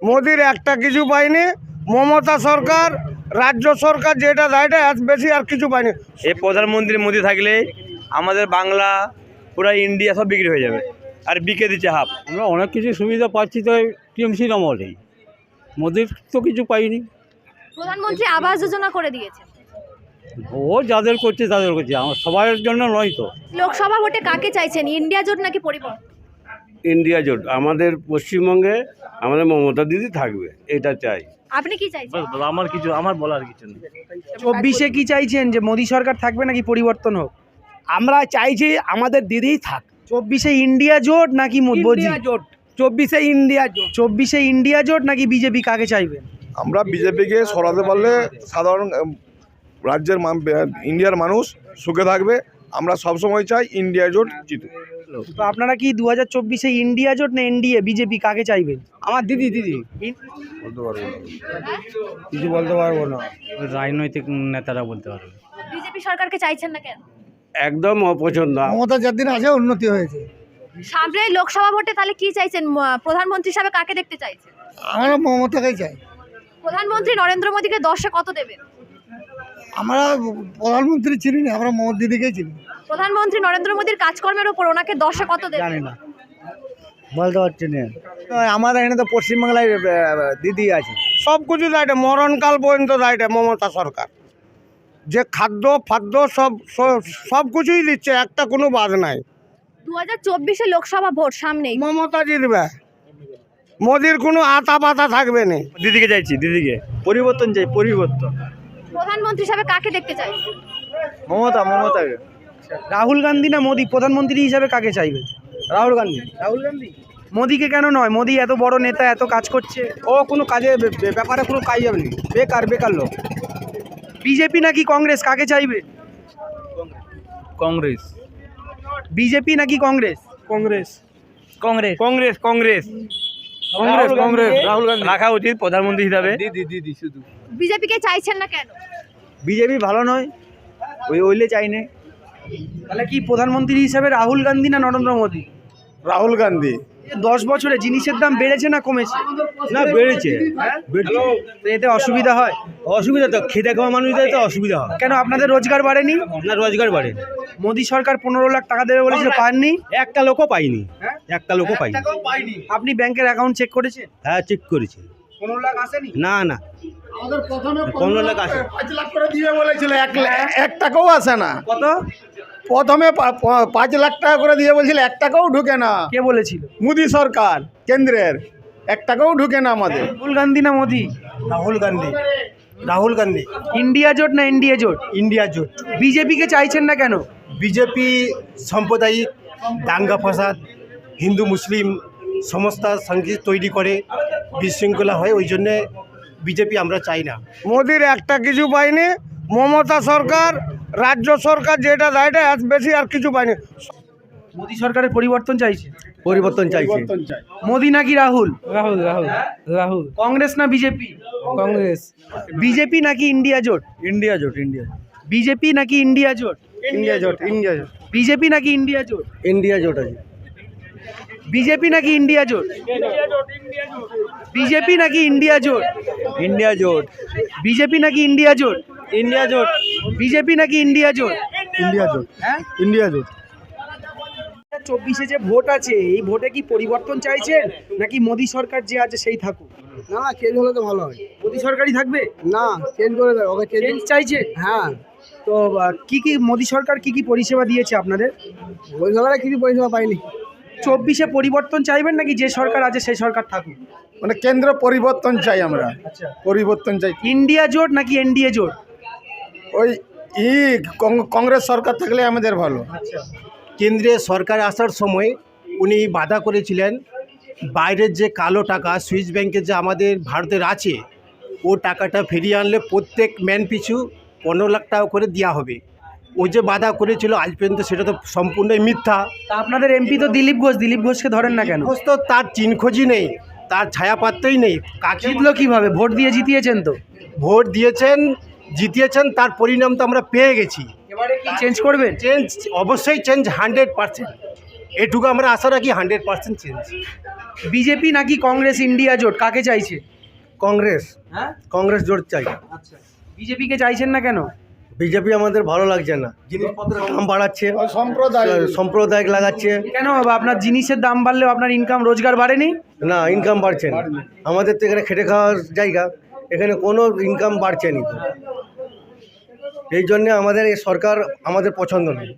মোদির একটা কিছু পাইনি মমতা সরকার রাজ্য সরকার যেটা দেয় এটা বেশি আর কিছু পাইনি। এই প্রধানমন্ত্রী মোদি থাকলে আমাদের বাংলা পুরো ইন্ডিয়া সব বিক্রি হয়ে যাবে। আর বিকে দিচ্ছে হাফ। আমরা অনেক কিছু সুবিধা পাচ্ছি তো টিএমসির আমলেই মোদির তো কিছু পাইনি। প্রধানমন্ত্রী আবাস যোজনা করে দিয়েছে। ও যাদের করছে তাদের করছে। আমার সবার জন্য নয় তো। লোকসভা ভোটে কাকে চাইছেন? ইন্ডিয়া জোট নাকি পরিবর্তন? ইন্ডিয়া জোট আমাদের পশ্চিমবঙ্গে আমাদের মমতা দিদি থাকবে এটা চাই। আপনি কি চাইছেন? আমার কিছু আমার বলার কিছু নেই। চব্বিশে কি চাইছেন যে মোদী সরকার থাকবে নাকি পরিবর্তন হোক? আমরা চাইছি আমাদের দিদিই থাক। চব্বিশে ইন্ডিয়া জোট নাকি মো- ইন্ডিয়া জোট চব্বিশে ইন্ডিয়া জোট। চব্বিশে ইন্ডিয়া জোট নাকি বিজেপি কাকে চাইবেন আমরা বিজেপিকে সরাতে পারলে সাধারণ রাজ্যের মান- ইন্ডিয়ার মানুষ সুখে থাকবে। আমরা সবসময় চাই ইন্ডিয়া জোট জিতুক। তো আপনারা কি দু হাজার চব্বিশে ইন্ডিয়া জোট না এনডিএ বিজেপি কাকে চাইবেন? আমার দিদি দিদি। বলতে পারব না। কিছু বলতে পারব না। রাজনৈতিক নেতারা বলতে পারবে। বিজেপি সরকারকে চাইছেন না কেন? একদম অপছন্দ। মমতা যেদিন আছে উন্নতি হয়েছে। সামনে লোকসভা ভোটে তাহলে কি চাইছেন? প্রধানমন্ত্রী হিসাবে কাকে দেখতে চাইছেন? আমরা মমতাকেই চাই। প্রধানমন্ত্রী নরেন্দ্র মোদীকে দশে কত দেবেন? আমরা প্রধানমন্ত্রী চিনি না আমরা মমতা দিদিকেই চিনি। প্রধানমন্ত্রী নরেন্দ্র মোদীর কাজকর্মের উপর ওনাকে দশে কত দেবেন? না। বলতে পারছি না। আমাদের এখানে তো পশ্চিমবাংলায় দিদি আছে। সব কিছু দেয় এটা, মরণকাল পর্যন্ত দেয় এটা মমতা সরকার। যে খাদ্য ফাদ্য সব সব- সব কিছুই দিচ্ছে একটা কোনো বাদ নাই। দু হাজার চব্বিশে লোকসভা ভোট সামনেই। মমতা জিতবে। মোদির কোনো আতা পাতা থাকবে না। দিদিকে চাইছি দিদিকে। পরিবর্তন চাই পরিবর্তন। প্রধানমন্ত্রী হিসাবে কাকে দেখতে চাইছেন মমতা মমতাকে রাহুল গান্ধী না মোদি? প্রধানমন্ত্রী হিসাবে কাকে চাইবে? রাহুল গান্ধী। রাহুল গান্ধী? মোদিকে কেন নয়? মোদি এত বড় নেতা এত কাজ করছে। ও কোনো কাজে ব্যাপারে কোনো কাজ যাবে না। বেকার বেকার লোক। বিজেপি নাকি কংগ্রেস? কাকে চাইবে? কংগ্রেস। বিজেপি নাকি কংগ্রেস? কংগ্রেস। কংগ্রেস। কংগ্রেস কংগ্রেস। কংগ্রেস কংগ্রেস রাহুল গান্ধী। রাখা উচিত প্রধানমন্ত্রী হিসাবে। দিদি দিদি শুধু। বিজেপিকে চাইছেন না কেন? বিজেপি ভালো নয়। ওই ওইলে চাই না তাহলে কি প্রধানমন্ত্রী হিসাবে রাহুল গান্ধী না নরেন্দ্র মোদী? রাহুল গান্ধী। দশ বছরে জিনিসের দাম বেড়েছে না কমেছে? না বেড়েছে। তো এতে অসুবিধা হয়? অসুবিধা তো খেতে খাওয়া মানুষদের তো অসুবিধা হয়। কেন আপনাদের রোজগার বাড়েনি? না রোজগার বাড়ে মোদী সরকার পনেরো লাখ টাকা দেবে বলেছিল পাননি? একটা লোকও পাইনি। একটা লোকও পাইনি। আপনি ব্যাংকের অ্যাকাউন্ট চেক করেছেন? হ্যাঁ চেক করেছি। পনেরো লাখ আসেনি? না না। পনেরো লাখ আছে পাঁচ লাখ করে দিবে বলেছিল এক লা- এক টাকাও আসে না। কত? প্রথমে পাঁচ লাখ টাকা করে দিয়ে বলছিল এক টাকাও ঢুকে না। কে বলেছিল? মোদি সরকার কেন্দ্রের এক টাকাও ঢুকে না আমাদের। রাহুল গান্ধী না মোদি? রাহুল গান্ধী। রাহুল গান্ধী। ইন্ডিয়া জোট না ইন্ডিয়া জোট? ইন্ডিয়া জোট। বিজেপিকে চাইছেন না কেন? বিজেপি সাম্প্রদায়িক দাঙ্গা ফাসাদ হিন্দু মুসলিম সমস্ত সংগীত তৈরি করে বিশৃঙ্খলা হয় ওই জন্যে বিজেপি আমরা চাই না। মোদির একটা কিছু পাইনি মমতা সরকার রাজ্য সরকার যেটা দেয় এটা এর বেশি আর কিছু পাইনি মোদি সরকারের পরিবর্তন চাইছে? পরিবর্তন চাইছে। মোদি নাকি রাহুল? রাহুল রাহুল রাহুল। কংগ্রেস না বিজেপি? কংগ্রেস। বিজেপি নাকি ইন্ডিয়া জোট? ইন্ডিয়া জোট ইন্ডিয়া বিজেপি নাকি ইন্ডিয়া জোট? ইন্ডিয়া জোট ইন্ডিয়া জোট। বিজেপি নাকি ইন্ডিয়া জোট? ইন্ডিয়া জোট আছে। বিজেপি নাকি ইন্ডিয়া জোট? বিজেপি নাকি ইন্ডিয়া জোট? ইন্ডিয়া জোট। বিজেপি নাকি ইন্ডিয়া জোট? ইন্ডিয়া জোট। বিজেপি নাকি ইন্ডিয়া জোট? ইন্ডিয়া জোট। হ্যাঁ? ইন্ডিয়া জোট। চব্বিশে যে ভোট আছে এই ভোটে কি পরিবর্তন চাইছেন? নাকি মোদি সরকার যে আছে সেই থাকুক? না না চেঞ্জ হলে তো ভালো হয়। মোদি সরকারই থাকবে? না চেঞ্জ করে দেয় ওকে চেঞ্জ চাইছে? হ্যাঁ। তো কি কি মোদি সরকার কি কি পরিষেবা দিয়েছে আপনাদের? ওই সরকারে কিছু পরিষেবা পাইনি। চব্বিশে পরিবর্তন চাইবেন নাকি যে সরকার আছে সেই সরকার থাকুক? মানে কেন্দ্র পরিবর্তন চাই আমরা। আচ্ছা। পরিবর্তন চাই। ইন্ডিয়া জোট নাকি এনডিএ জোট? ওই ই কংগ্রেস সরকার থাকলে আমাদের ভালো। কেন্দ্রীয় সরকার আসার সময় উনি বাধা করেছিলেন বাইরের যে কালো টাকা সুইস ব্যাংকে যে আমাদের ভারতের আছে ও টাকাটা ফিরিয়ে আনলে প্রত্যেক ম্যান পিছু পনেরো লাখ টাকা করে দেওয়া হবে। ও যে বাধা করেছিল আজ পর্যন্ত সেটা তো সম্পূর্ণই মিথ্যা। আপনাদের এমপি তো দিলীপ ঘোষ দিলীপ ঘোষকে ধরেন না কেন? ঘোষ তো তার চিনখোঁজই নেই তার ছায়াপাত্রই নেই। কাকে জিতলো কীভাবে? ভোট দিয়ে জিতিয়েছেন তো? ভোট দিয়েছেন জিতিয়েছেন তার পরিণাম তো আমরা পেয়ে গেছি। এবারে কি চেঞ্জ করবেন? চেঞ্জ অবশ্যই চেঞ্জ হান্ড্রেড পার্সেন্ট এটুকু আমরা আশা রাখি হান্ড্রেড পার্সেন্ট চেঞ্জ বিজেপি নাকি কংগ্রেস ইন্ডিয়া জোট? কাকে চাইছে? কংগ্রেস। হ্যাঁ? কংগ্রেস জোট চাই। আচ্ছা। বিজেপিকে চাইছেন না কেন? বিজেপি আমাদের ভালো লাগছে না। জিনিসপত্রের দাম বাড়াচ্ছে সম্প্রদায় সম্প্রদায়িক। লাগাচ্ছে। কেন বাবা আপনার জিনিসের দাম বাড়লেও আপনার ইনকাম রোজগার বাড়েনি? না ইনকাম বাড়ছে না। আমাদের তো এখানে খেটে খাওয়ার জায়গা। এখানে কোনো ইনকাম বাড়ছে না। এই জন্যে আমাদের এই সরকার আমাদের পছন্দ নেই।